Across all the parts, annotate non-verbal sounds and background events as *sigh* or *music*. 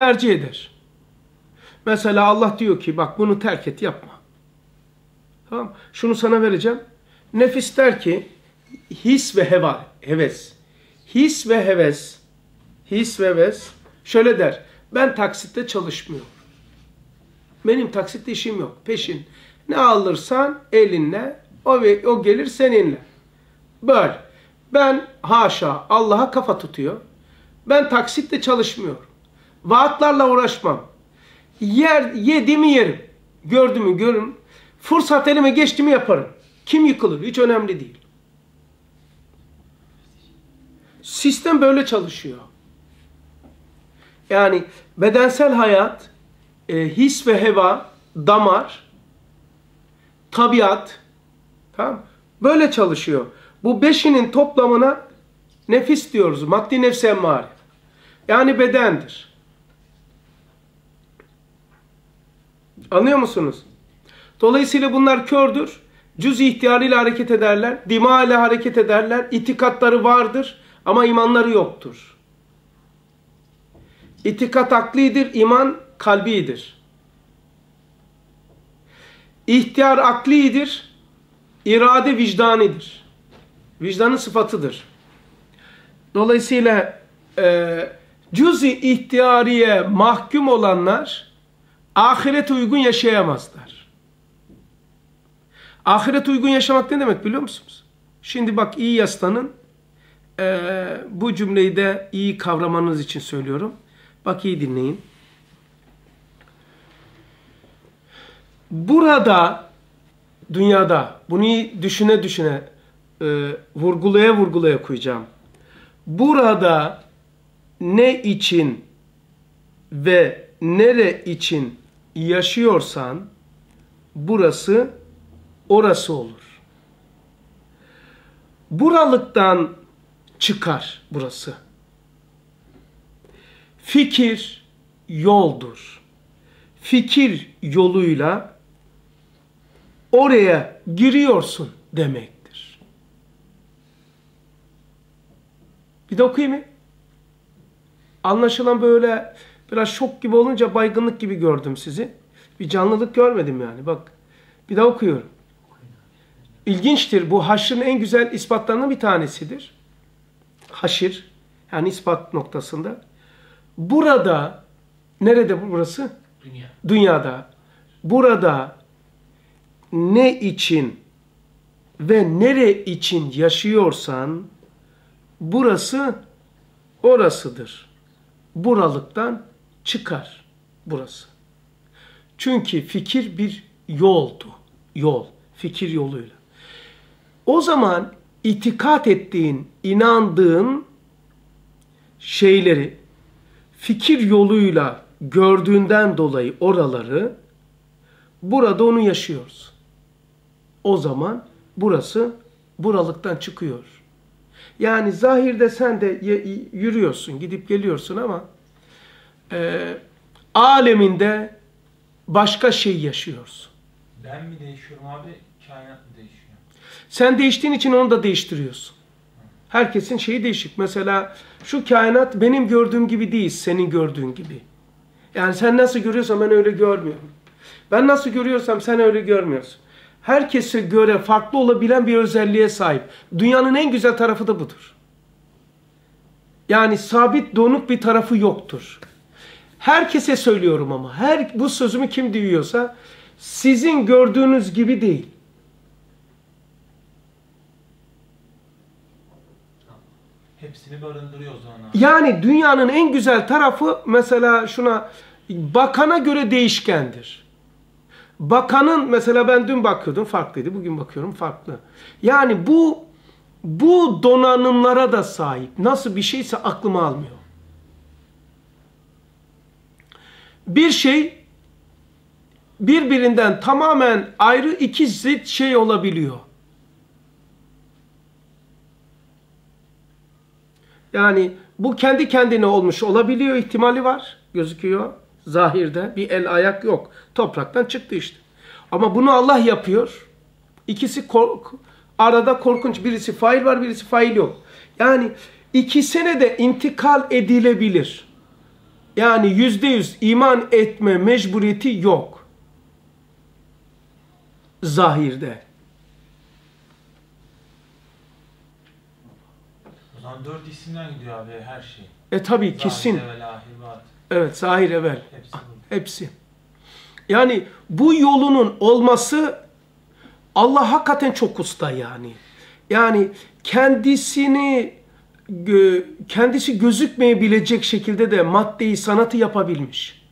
tercih eder. Mesela Allah diyor ki bak bunu terk et yapma. Tamam Şunu sana vereceğim. Nefis der ki his ve heva, heves. His ve heves. His ve heves. Şöyle der. Ben taksitte çalışmıyorum. Benim taksitte işim yok. Peşin. Ne alırsan elinle o, o gelir seninle. Böyle. Ben haşa Allah'a kafa tutuyor. Ben taksitte çalışmıyorum. Vaatlarla uğraşmam. Yer, yediğimi yerim. Gördüğümü görürüm. Fırsat elime geçti mi yaparım. Kim yıkılır? Hiç önemli değil. Sistem böyle çalışıyor. Yani bedensel hayat, e, his ve heva, damar, tabiat, tamam Böyle çalışıyor. Bu beşinin toplamına nefis diyoruz. Maddi nefs emmare. Yani bedendir. Anlıyor musunuz? Dolayısıyla bunlar kördür. Cüz ihtiyarıyla hareket ederler. Dima ile hareket ederler. İtikatları vardır ama imanları yoktur. İtikat aklidir, iman kalbidir. İhtiyar aklidir, irade vicdanidir. Vicdanın sıfatıdır. Dolayısıyla e, cüz-i ihtiyariye mahkum olanlar ahiret uygun yaşayamazlar. Ahiret uygun yaşamak ne demek biliyor musunuz? Şimdi bak iyi yaslanın. Ee, bu cümleyi de iyi kavramanız için söylüyorum. Bak iyi dinleyin. Burada dünyada bunu düşüne düşüne e, vurgulaya vurgulaya koyacağım. Burada ne için ve nere için yaşıyorsan burası orası olur. Buralıktan çıkar burası. Fikir yoldur. Fikir yoluyla oraya giriyorsun demektir. Bir de okuyayım mı? Anlaşılan böyle biraz şok gibi olunca baygınlık gibi gördüm sizi. Bir canlılık görmedim yani. Bak bir daha okuyorum. İlginçtir. Bu haşrın en güzel ispatlarının bir tanesidir. Haşir yani ispat noktasında. Burada nerede burası? Dünya. Dünyada. Burada ne için ve nere için yaşıyorsan burası orasıdır. Buralıktan çıkar burası. Çünkü fikir bir yoldu. Yol. Fikir yoluyla. O zaman itikat ettiğin, inandığın şeyleri fikir yoluyla gördüğünden dolayı oraları burada onu yaşıyoruz. O zaman burası buralıktan çıkıyor. Yani zahirde sen de yürüyorsun, gidip geliyorsun ama e, aleminde başka şey yaşıyorsun. Ben mi değişiyorum abi, kainat mı değişiyor? Sen değiştiğin için onu da değiştiriyorsun. Herkesin şeyi değişik. Mesela şu kainat benim gördüğüm gibi değil, senin gördüğün gibi. Yani sen nasıl görüyorsan ben öyle görmüyorum. Ben nasıl görüyorsam sen öyle görmüyorsun. Herkese göre farklı olabilen bir özelliğe sahip. Dünyanın en güzel tarafı da budur. Yani sabit donuk bir tarafı yoktur. Herkese söylüyorum ama her bu sözümü kim duyuyorsa sizin gördüğünüz gibi değil. Hepsini barındırıyor o zaman. Yani dünyanın en güzel tarafı mesela şuna bakana göre değişkendir. Bakanın mesela ben dün bakıyordum farklıydı. Bugün bakıyorum farklı. Yani bu bu donanımlara da sahip. Nasıl bir şeyse aklıma almıyor. Bir şey birbirinden tamamen ayrı iki zıt şey olabiliyor. Yani bu kendi kendine olmuş olabiliyor ihtimali var. Gözüküyor zahirde. Bir el ayak yok. Topraktan çıktı işte. Ama bunu Allah yapıyor. İkisi kork arada korkunç. Birisi fail var birisi fail yok. Yani ikisine de intikal edilebilir. Yani yüzde yüz iman etme mecburiyeti yok. Zahirde. O zaman dört isimden gidiyor abi her şey. E tabi kesin. Zahir, bat. Evet zahir evvel. Hepsi. Hepsi. Yani bu yolunun olması Allah hakikaten çok usta yani. Yani kendisini kendisi gözükmeyebilecek şekilde de maddeyi sanatı yapabilmiş.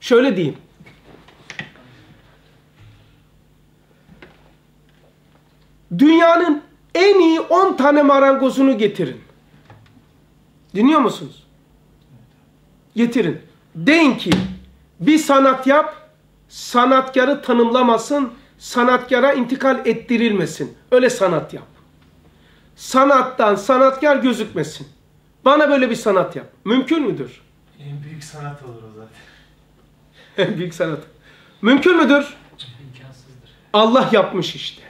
Şöyle diyeyim. Dünyanın en iyi 10 tane marangozunu getirin. Dinliyor musunuz? Getirin. Deyin ki bir sanat yap, sanatkarı tanımlamasın, sanatkara intikal ettirilmesin. Öyle sanat yap. Sanattan sanatkar gözükmesin. Bana böyle bir sanat yap. Mümkün müdür? En büyük sanat olur o zaten. *laughs* Büyük sanat. Mümkün müdür? İmkansızdır. Allah yapmış işte.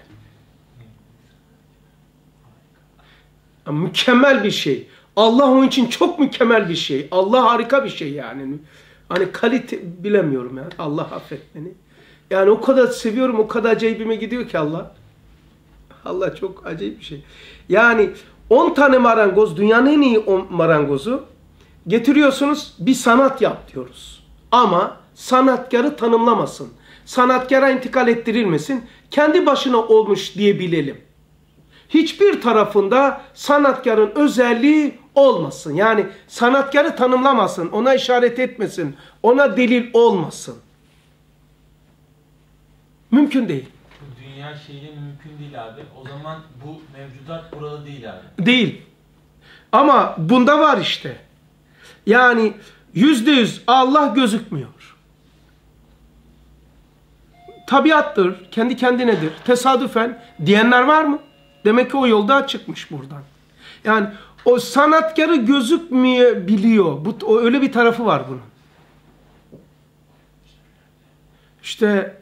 Mükemmel bir şey. Allah onun için çok mükemmel bir şey. Allah harika bir şey yani. Hani kalite bilemiyorum ya. Allah affet beni. Yani o kadar seviyorum, o kadar acayibime gidiyor ki Allah. Allah çok acayip bir şey. Yani 10 tane marangoz, dünyanın en iyi 10 marangozu getiriyorsunuz, bir sanat yap diyoruz. Ama sanatkarı tanımlamasın. Sanatkara intikal ettirilmesin. Kendi başına olmuş diye bilelim. Hiçbir tarafında sanatkarın özelliği olmasın. Yani sanatkarı tanımlamasın, ona işaret etmesin, ona delil olmasın. Mümkün değil. Dünya şeyle mümkün değil abi. O zaman bu mevcudat buralı değil abi. Değil. Ama bunda var işte. Yani yüzde yüz Allah gözükmüyor. Tabiattır, kendi kendinedir, tesadüfen diyenler var mı? Demek ki o yolda çıkmış buradan. Yani o sanatkarı gözükmeyebiliyor. Bu, o, öyle bir tarafı var bunun. İşte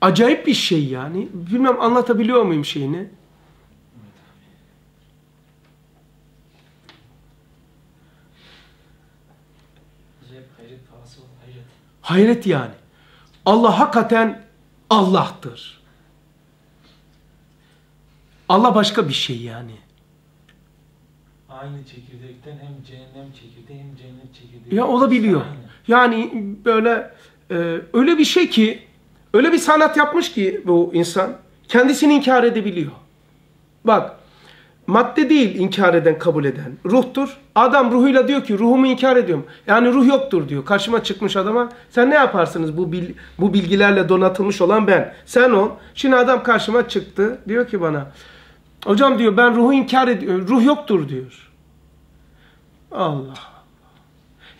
acayip bir şey yani. Bilmem anlatabiliyor muyum şeyini? Hayret yani. Allah hakikaten Allah'tır. Allah başka bir şey yani. Aynı çekirdekten hem cehennem çekirdeği hem cennet çekirdeği. Ya olabiliyor. Aynı. Yani böyle e, öyle bir şey ki öyle bir sanat yapmış ki bu insan kendisini inkar edebiliyor. Bak madde değil inkar eden kabul eden ruhtur. Adam ruhuyla diyor ki ruhumu inkar ediyorum. Yani ruh yoktur diyor. Karşıma çıkmış adama sen ne yaparsınız bu bil- bu bilgilerle donatılmış olan ben. Sen ol. Şimdi adam karşıma çıktı. Diyor ki bana hocam diyor ben ruhu inkar ediyorum. Ruh yoktur diyor. Allah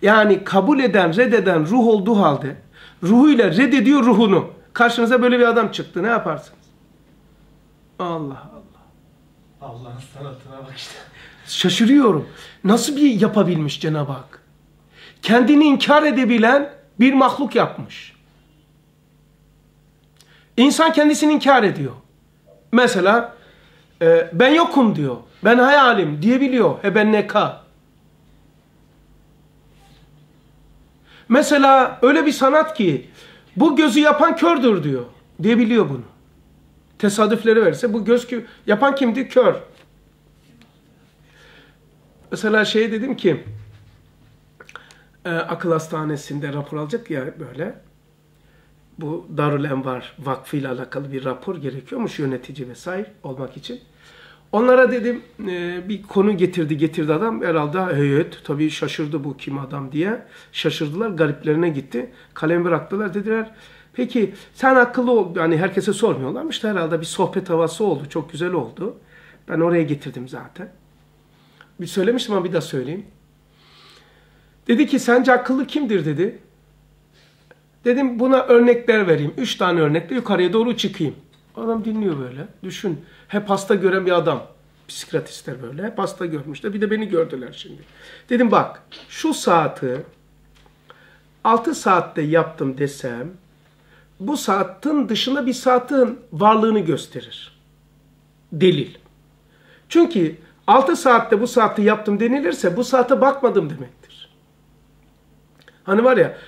yani kabul eden, reddeden ruh olduğu halde ruhuyla reddediyor ruhunu. Karşınıza böyle bir adam çıktı. Ne yaparsınız? Allah Allah. Allah'ın sanatına bak işte. *laughs* Şaşırıyorum. Nasıl bir yapabilmiş Cenab-ı Hak? Kendini inkar edebilen bir mahluk yapmış. İnsan kendisini inkar ediyor. Mesela e, ben yokum diyor. Ben hayalim diyebiliyor. He ben neka. Mesela öyle bir sanat ki bu gözü yapan kördür diyor. Diyebiliyor bunu. Tesadüfleri verirse bu göz kö- yapan kimdi? Kör. Mesela şey dedim ki e, akıl hastanesinde rapor alacak ya böyle. Bu Darül Envar Vakfı ile alakalı bir rapor gerekiyormuş yönetici vesaire olmak için. Onlara dedim e, bir konu getirdi getirdi adam. Herhalde evet tabii şaşırdı bu kim adam diye. Şaşırdılar gariplerine gitti. Kalem bıraktılar dediler peki sen akıllı ol. Yani herkese sormuyorlarmış da herhalde bir sohbet havası oldu çok güzel oldu. Ben oraya getirdim zaten. Bir söylemiştim ama bir daha söyleyeyim. Dedi ki sence akıllı kimdir? dedi. Dedim buna örnekler vereyim. Üç tane örnekle yukarıya doğru çıkayım Adam dinliyor böyle. Düşün. Hep hasta gören bir adam. Psikiyatristler böyle. Hep hasta görmüşler. Bir de beni gördüler şimdi. Dedim bak şu saati 6 saatte yaptım desem bu saatin dışında bir saatin varlığını gösterir. Delil. Çünkü 6 saatte bu saati yaptım denilirse bu saate bakmadım demektir. Hani var ya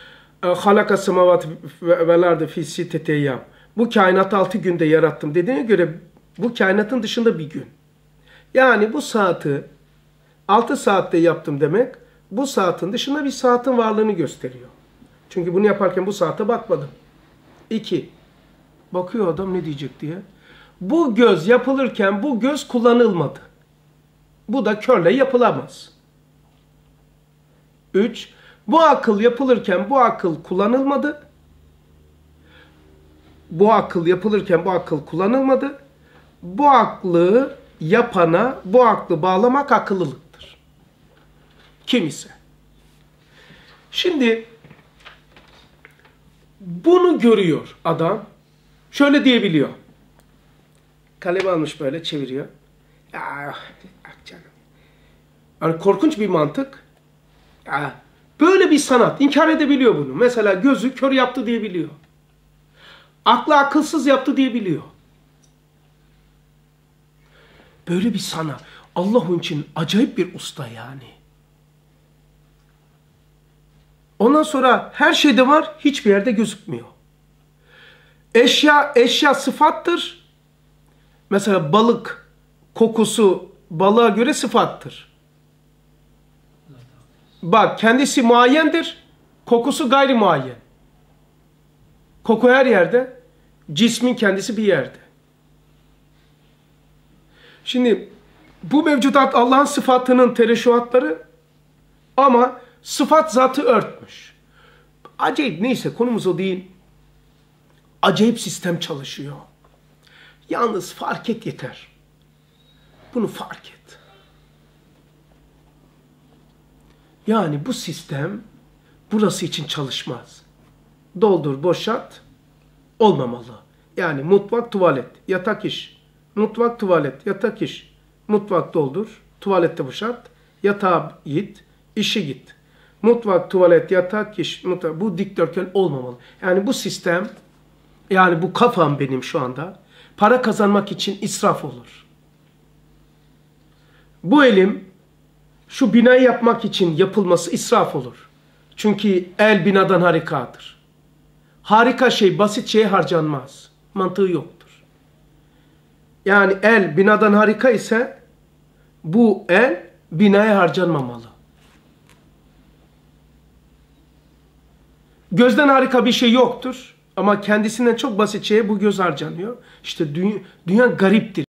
e, halaka semavat ve velardı fi sitteti eyyam. Bu kainatı altı günde yarattım dediğine göre bu kainatın dışında bir gün. Yani bu saati 6 saatte yaptım demek bu saatin dışında bir saatin varlığını gösteriyor. Çünkü bunu yaparken bu saate bakmadım. 2. Bakıyor adam ne diyecek diye. Bu göz yapılırken bu göz kullanılmadı. Bu da körle yapılamaz. 3. Bu akıl yapılırken bu akıl kullanılmadı. Bu akıl yapılırken bu akıl kullanılmadı. Bu aklı yapana bu aklı bağlamak akıllılıktır. Kim ise. Şimdi bunu görüyor adam. Şöyle diyebiliyor. Kalemi almış böyle çeviriyor. Ah canım. Yani korkunç bir mantık. Ya, böyle bir sanat. İnkar edebiliyor bunu. Mesela gözü kör yaptı diyebiliyor. Aklı akılsız yaptı diyebiliyor. Böyle bir sanat. Allah onun için acayip bir usta yani. Ondan sonra her şeyde var, hiçbir yerde gözükmüyor. Eşya, eşya sıfattır. Mesela balık kokusu balığa göre sıfattır. Bak kendisi muayyendir, kokusu gayri muayyen. Koku her yerde, cismin kendisi bir yerde. Şimdi bu mevcudat Allah'ın sıfatının tereşuhatları ama sıfat zatı örtmüş. Acayip neyse konumuz o değil. Acayip sistem çalışıyor. Yalnız fark et yeter. Bunu fark et. Yani bu sistem burası için çalışmaz. Doldur, boşalt olmamalı. Yani mutfak, tuvalet, yatak iş. Mutfak, tuvalet, yatak iş. Mutfak doldur, tuvalette boşalt, yatağa git, işe git. Mutfak, tuvalet, yatak, iş. Mutfak. Bu dikdörtgen olmamalı. Yani bu sistem, yani bu kafam benim şu anda, para kazanmak için israf olur. Bu elim, şu binayı yapmak için yapılması israf olur. Çünkü el binadan harikadır. Harika şey basit şeye harcanmaz. Mantığı yoktur. Yani el binadan harika ise bu el binaya harcanmamalı. Gözden harika bir şey yoktur ama kendisinden çok basit şeye bu göz harcanıyor. İşte dünya, dünya gariptir.